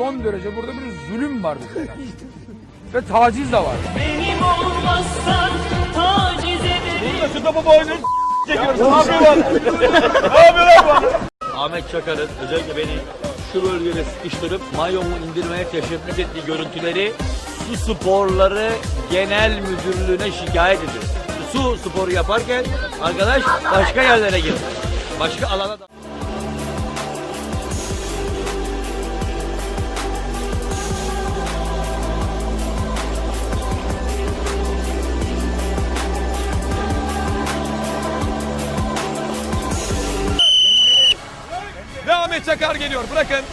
Son derece burada bir zulüm var bize. Ve taciz de var. Benim olmazsan taciz ederim. Şu topu boynu çekiyoruz. Ne yapıyorlar? ne yapıyorlar bu? Ahmet Çakar'ın özellikle beni şu bölgede sıkıştırıp mayomu indirmeye teşebbüs ettiği görüntüleri Su Sporları Genel Müdürlüğü'ne şikayet ediyor. Su sporu yaparken arkadaş başka yerlere gitti. Başka alana da... Ahmet Çakar geliyor. Bırakın.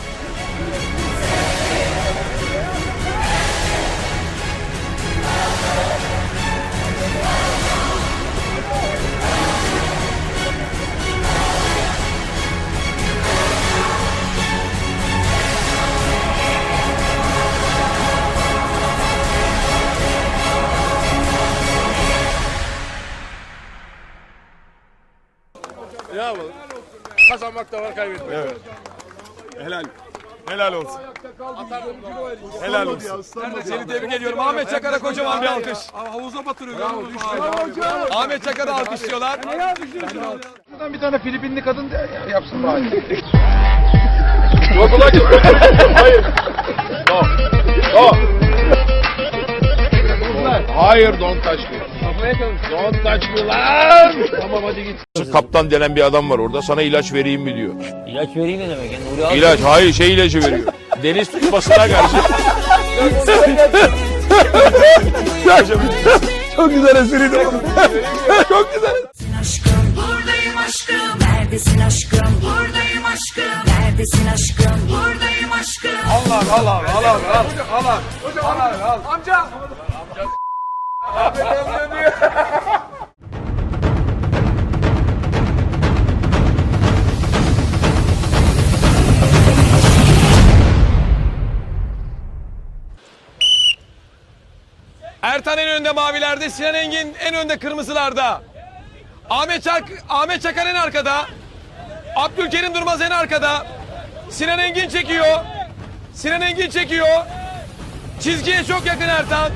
Kazanmak da var kaybetmek de var. Helal. Helal olsun. Helal olsun. Seni tebrik ediyorum. Ahmet Çakar'a kocaman bir alkış. Havuza batırıyor. Ahmet Çakar'ı alkışlıyorlar. Buradan bir tane Filipinli kadın yapsın bari. Hayır don't touch me. Don't touch me lan. Tamam hadi git. Kaptan denen bir adam var orada. Sana ilaç vereyim mi diyor. İlaç vereyim ne demek? Yani Nuri abi- İlaç hayır şey ilacı veriyor. Deniz tutmasına karşı. Çok güzel espriydi. Çok güzel. aşkım Buradayım aşkım Neredesin aşkım Buradayım aşkım Neredesin aşkım Buradayım aşkım Allah Allah Allah Allah Allah Allah amca. Ertan en önde mavilerde, Sinan Engin en önde kırmızılarda. Ahmet Çak Ahmet Çakar en arkada. Abdülkerim Durmaz en arkada. Sinan Engin çekiyor. Sinan Engin çekiyor. Çizgiye çok yakın Ertan.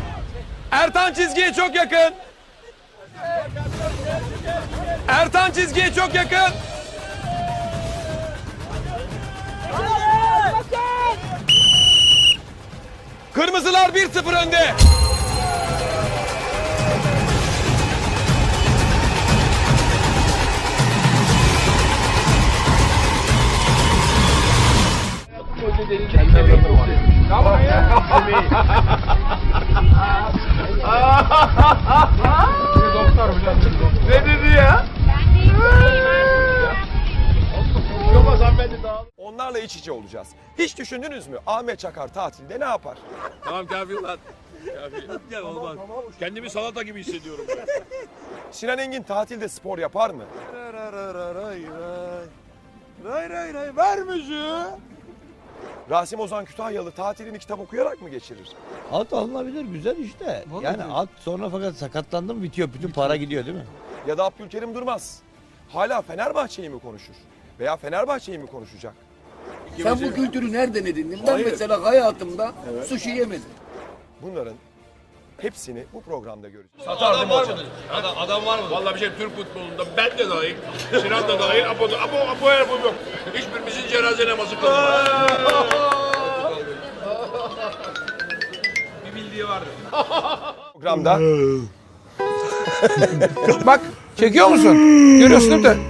Ertan çizgiye çok yakın. Ertan çizgiye çok yakın. Kırmızılar 1-0 önde. Onlarla iç içe olacağız. Hiç düşündünüz mü Ahmet Çakar tatilde ne yapar? Tamam kafi lan. Kafi. olmaz. Kendimi salata gibi hissediyorum. ben. Sinan Engin tatilde spor yapar mı? Ray ray ray ver müziği. Rasim Ozan Kütahyalı tatilini kitap okuyarak mı geçirir? At alınabilir güzel işte. yani at sonra fakat sakatlandı mı bitiyor. Bütün para gidiyor değil mi? Ya da Abdülkerim Durmaz. Hala Fenerbahçe'yi mi konuşur? Veya Fenerbahçe'yi mi konuşacak? Sen bu kültürü nereden edindin? Ben mesela hayatımda sushi yemedim. Bunların hepsini bu programda göreceğiz. Adam var mı? Adam, adam var mı? Vallahi bir şey Türk futbolunda ben de dahil, Sinan da dahil, Apo da, Apo, Apo her bu yok. Hiçbirimizin cenaze namazı kılmadı. bir bildiği vardı. Programda Bak çekiyor musun? Görüyorsun değil mi?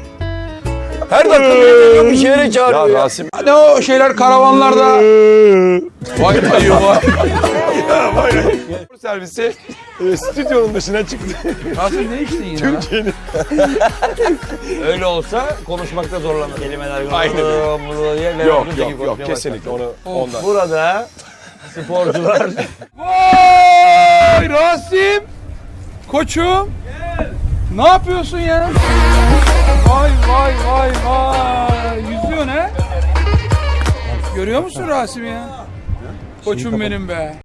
Her dakika biri bir şeylere çağırıyor ya ya. Rasim Ne o şeyler karavanlarda. Vay ayı vay. Servisi e, stüdyonun dışına çıktı. Rasim ne içtin yine? lan? Öyle olsa konuşmakta zorlanır. Kelimeler Aynen. yok yok yok kesinlikle onu ondan. Burada sporcular Vay Rasim. Koçum. Ne yapıyorsun ya? Vay vay vay vay. Yüzüyor ne? Görüyor musun Rasim ya? Koçum benim be.